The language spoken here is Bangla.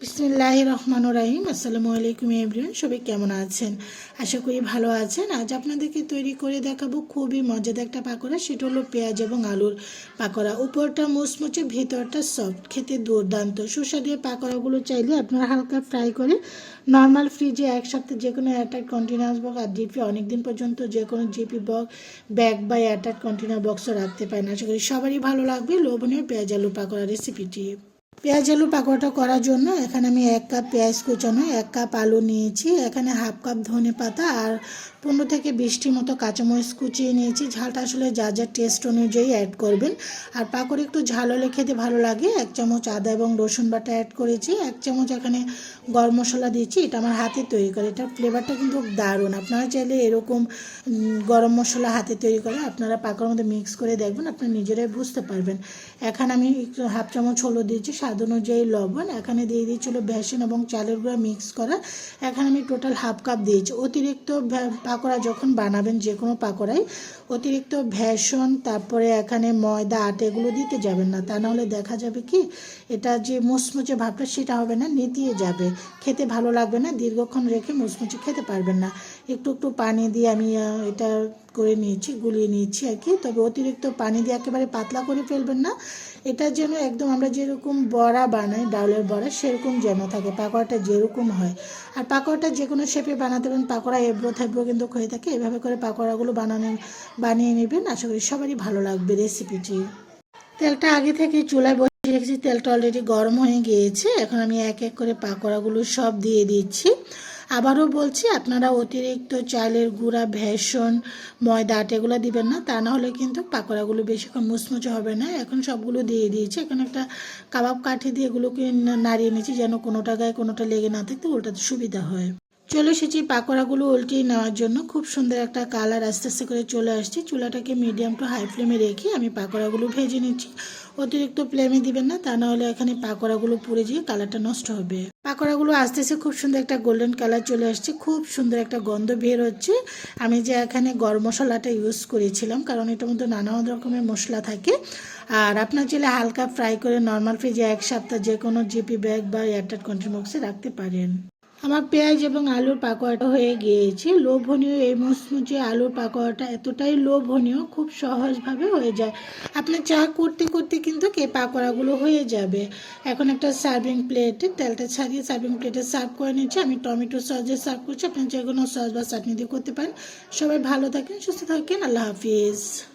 বিসমিল্লাহ রহমান রাহিম। আসসালামু আলাইকুম এভরিওয়ান, সবাই কেমন আছেন? আশা করি ভালো আছেন। আজ আপনাদেরকে তৈরি করে দেখাবো খুবই মজাদার একটা পাকোড়া, সেটা হলো পেঁয়াজ এবং আলুর পাকোড়া। উপরটা মুচমুচে, ভেতরটা সফট খেতে দুর্দান্ত। সুস্বাদু পাকোড়াগুলো চাইলে আপনারা হালকা ফ্রাই করে নর্মাল ফ্রিজে এক সপ্তাহ যে কোনো এয়ারটাইট কন্টেনার্স বক্স আর জিপি অনেক দিন পর্যন্ত যে কোনো জিপি বক্স ব্যাগ বা এয়ারটাইট কন্টেনার বক্সও রাখতে পারেন। আশা করি সবারই ভালো লাগবে। লোভনীয় পেঁয়াজ আলু পাকোড়া রেসিপিটি পেঁয়াজ আলু পাকোড়াটা করার জন্য এখানে আমি এক কাপ পেঁয়াজ কুচানো, এক কাপ আলু নিয়েছি, এখানে হাফ কাপ ধনে পাতা আর পনেরো থেকে বিশটি মতো কাঁচামরিচ কুচিয়ে নিয়েছি। ঝালটা আসলে যা যা টেস্ট অনুযায়ী অ্যাড করবেন। আর পাকোড়া একটু ঝাল হলে খেতে ভালো লাগে। এক চামচ আদা এবং রসুন বাটা অ্যাড করেছি। এক চামচ এখানে গরম মশলা দিয়েছি। এটা আমার হাতে তৈরি করে। এটার ফ্লেভারটা কিন্তু দারুণ। আপনারা চাইলে এরকম গরম মশলা হাতে তৈরি করে আপনারা পাকড়ের মধ্যে মিক্স করে দেখবেন, আপনারা নিজেরাই বুঝতে পারবেন। এখানে আমি একটু হাফ চামচ হলুদ দিয়েছি স্বাদ অনুযায়ী লবণ, এখানে দিয়ে দিয়েছিল বেসন এবং চালের গুঁড়া মিক্স করা। এখানে আমি টোটাল হাফ কাপ দিয়েছি। অতিরিক্ত পাকোড়া যখন বানাবেন যে কোনো পাকোড়াই, অতিরিক্ত ভেষণ, তারপরে এখানে ময়দা, আটা এগুলো দিতে যাবেন না। তা নাহলে দেখা যাবে কি, এটা যে মুচমুচে ভাবটা সেটা হবে না, নেতিয়ে যাবে। খেতে ভালো লাগবে না, দীর্ঘক্ষণ রেখে মুচমুচে খেতে পারবেন না। একটু একটু পানি দিয়ে আমি এটা করে নিয়েছি, গুলিয়ে নিয়েছি আর কি। তবে অতিরিক্ত পানি দিয়ে একেবারে পাতলা করে ফেলবেন না। এটা যেন একদম আমরা যেরকম বড়া বানাই ডাউলের বড়া, সেরকম যেন থাকে। পাকোড়াটা যেরকম হয়। আর পাকোড়াটা যে কোনো শেপে বানাতে পারেন। পাকোড়া এব্রো থেব্রো কিন্তু হয়ে থাকে। এভাবে করে পাকোড়াগুলো বানানো, বানিয়ে নেবেন। আশা করি সবারই ভালো লাগবে রেসিপিটি তেলটা আগে থেকে চুলায় বসিয়ে রেখেছি। তেলটা অলরেডি গরম হয়ে গিয়েছে। এখন আমি এক এক করে পাকোড়াগুলো সব দিয়ে দিচ্ছি। আবারও বলছি, আপনারা অতিরিক্ত চালের গুঁড়া, ভেষণ, ময়দা, আটা এগুলো দিবেন না। তা না হলে কিন্তু পাকোড়াগুলো বেশিক্ষণ মুচমুচে হবে না। এখন সবগুলো দিয়ে দিয়েছি। এখন একটা কাবাব কাঠি দিয়ে এগুলোকে নাড়িয়ে নিয়েছি যেন কোনোটা গায়ে কোনোটা লেগে না থাকতে ওটাতে সুবিধা হয়। চলে এসেছি পাকোড়াগুলো উল্টিয়ে নেওয়ার জন্য। খুব সুন্দর একটা কালার আস্তে আস্তে করে চলে আসছে। চুলাটাকে মিডিয়াম টু হাই ফ্লেমে রেখে আমি পাকোড়াগুলো ভেজে নিচ্ছি। অতিরিক্ত ফ্লেমে দিবেন না, তা না হলে এখানে পাকোড়াগুলো পুড়ে যেয়ে কালারটা নষ্ট হবে। পাকোড়াগুলো আস্তে আস্তে খুব সুন্দর একটা গোল্ডেন কালার চলে আসছে। খুব সুন্দর একটা গন্ধ বের হচ্ছে। আমি যে এখানে গরম মশলাটা ইউজ করেছিলাম, কারণ এটার মধ্যে নানা রকমের মশলা থাকে। আর আপনার চাইলে হালকা ফ্রাই করে নর্মাল ফ্রিজে এক সপ্তাহ যে কোনো জিপি ব্যাগ বা এয়ারটাইট কন্টেনার বক্সে রাখতে পারেন। আমার পেঁয়াজ এবং আলুর পাকোয়াটা হয়ে গিয়েছে। লোভনীয় এই মুচমুচে আলুর পাকোয়াটা এতটাই লোভনীয়, খুব সহজভাবে হয়ে যায়। আপনার চা করতে করতে কিন্তু এই পাকোড়াগুলো হয়ে যাবে। এখন একটা সার্ভিং প্লেটে তেলটা ছাড়িয়ে সার্ভিং প্লেটে সার্ভ করে নিচ্ছি। আমি টমেটো সস সার্ভ করছি। আপনি যে কোনো সস বা চাটনি দিয়ে করতে পারেন। সবাই ভালো থাকেন, সুস্থ থাকেন। আল্লাহ হাফিজ।